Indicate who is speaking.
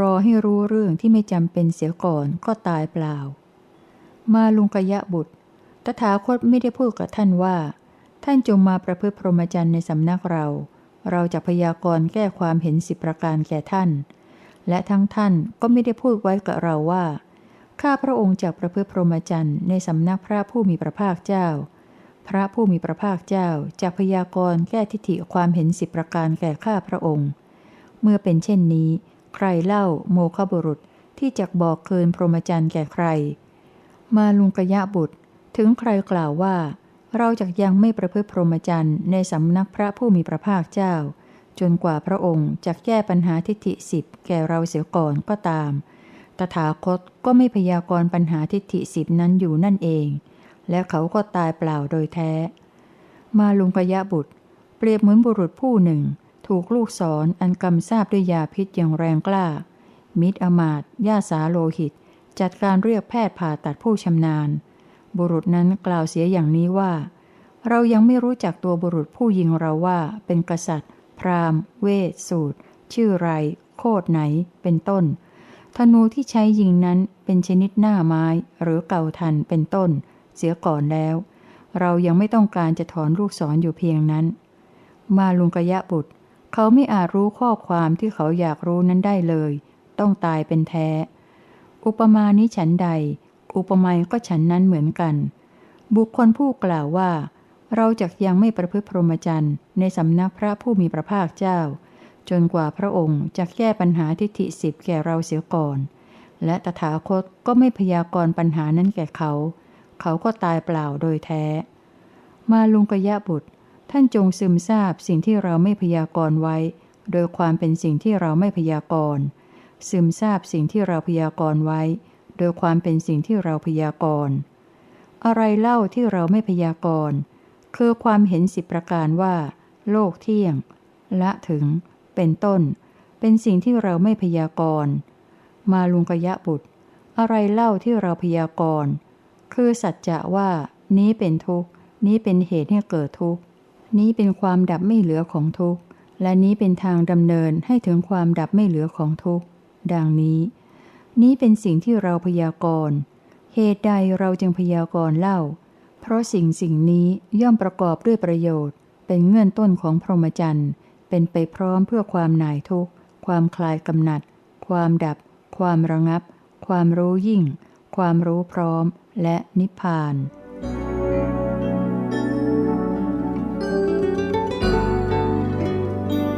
Speaker 1: รอให้รู้เรื่องที่ไม่จำเป็นเสียก่อนก็ตายเปล่า มาลุงกยะบุตร ตถาคตไม่ได้พูดกับท่านว่า ท่านจงมาประพฤติพรหมจรรย์ในสำนักเรา เราจะพยากรณ์แก้ความเห็นสิบประการแก่ท่าน และทั้งท่านก็ไม่ได้พูดไว้กับเราว่า ข้าพระองค์จะประพฤติพรหมจรรย์ในสำนักพระผู้มีพระภาคเจ้า พระผู้มีพระภาคเจ้าจะพยากรณ์แก้ทิฏฐิความเห็นสิบประการแก่ข้าพระองค์ เมื่อเป็นเช่นนี้ ใครเล่าโมฆะบุรุษที่จะบอกเกินพรหมจรรย์แก่ใคร มาลุงกะยะบุตร ถึงใครกล่าวว่า เราจะยังไม่ประพฤติพรหมจรรย์ในสำนักพระผู้มีพระภาคเจ้า จนกว่าพระองค์จะแก้ปัญหาทิฏฐิสิบแก่เราเสียก่อนก็ตาม ตถาคตก็ไม่พยากรณ์ปัญหาทิฏฐิสิบนั้นอยู่นั่นเอง และเขาก็ตายเปล่าโดยแท้ มาลุงกะยะบุตร เปรียบเหมือนบุรุษผู้หนึ่ง ถูกลูกศรออันกำทราบด้วยยาพิษอย่างแรงกล้า มิตรอมาตย่าสาโลหิต จัดการเรียกแพทย์ผ่าตัดผู้ชำนาญ บุรุษนั้นกล่าวเสียอย่างนี้ว่า เรายังไม่รู้จักตัวบุรุษผู้ยิงเราว่า เป็นกษัตริย์ พราหมณ์ เวสสูตร ชื่อไร โคดไหน เป็นต้น ธนูที่ใช้ยิงนั้นเป็นชนิดหน้าไม้หรือเก่าทันเป็นต้น เสียก่อนแล้ว เรายังไม่ต้องการจะถอนลูกศรออยู่เพียงนั้น มาลุงกยะบุตร เขาไม่อาจรู้ข้อความที่เขาอยากรู้นั้นได้เลย ต้องตายเป็นแท้ อุปมานี้ฉันใด อุปไมยก็ฉันนั้นเหมือนกัน บุคคลผู้กล่าวว่า เราจะยังไม่ประพฤติพรหมจรรย์ในสำนักพระผู้มีพระภาคเจ้า จนกว่าพระองค์จะแก้ปัญหาทิฏฐิสิบแก่เราเสียก่อน และตถาคตก็ไม่พยากรณ์ปัญหานั้นแก่เขา เขาก็ตายเปล่าโดยแท้ มาลุงกยะบุตร ท่านจงซึมซาบสิ่งที่เราไม่พยากรณ์ไว้ โดยความเป็นสิ่งที่เราไม่พยากรณ์ซึมซาบสิ่งที่เราพยากรณ์ไว้ โดยความเป็นสิ่งที่เราพยากรณ์อะไรเล่าที่เราไม่พยากรณ์คือความเห็นสิบประการว่า โลกเที่ยง ละถึง เป็นต้น เป็นสิ่งที่เราไม่พยากรณ์มาลุงกยะบุตร อะไรเล่าที่เราพยากรณ์คือสัจจะว่า นี้เป็นทุกข์ นี้เป็นเหตุให้เกิดทุกข์ นี้เป็นความดับไม่เหลือของทุกข์ และนี้เป็นทางดำเนินให้ถึงความดับไม่เหลือของทุกข์ ดังนี้ นี้เป็นสิ่งที่เราพยากรณ์ เหตุใดเราจึงพยากรณ์เล่า เพราะสิ่งสิ่งนี้ย่อมประกอบด้วยประโยชน์ เป็นเงื่อนต้นของพรหมจรรย์ เป็นไปพร้อมเพื่อความหน่ายทุกข์ ความคลายกำหนัด ความดับ ความระงับ ความรู้ยิ่ง ความรู้พร้อม และนิพพาน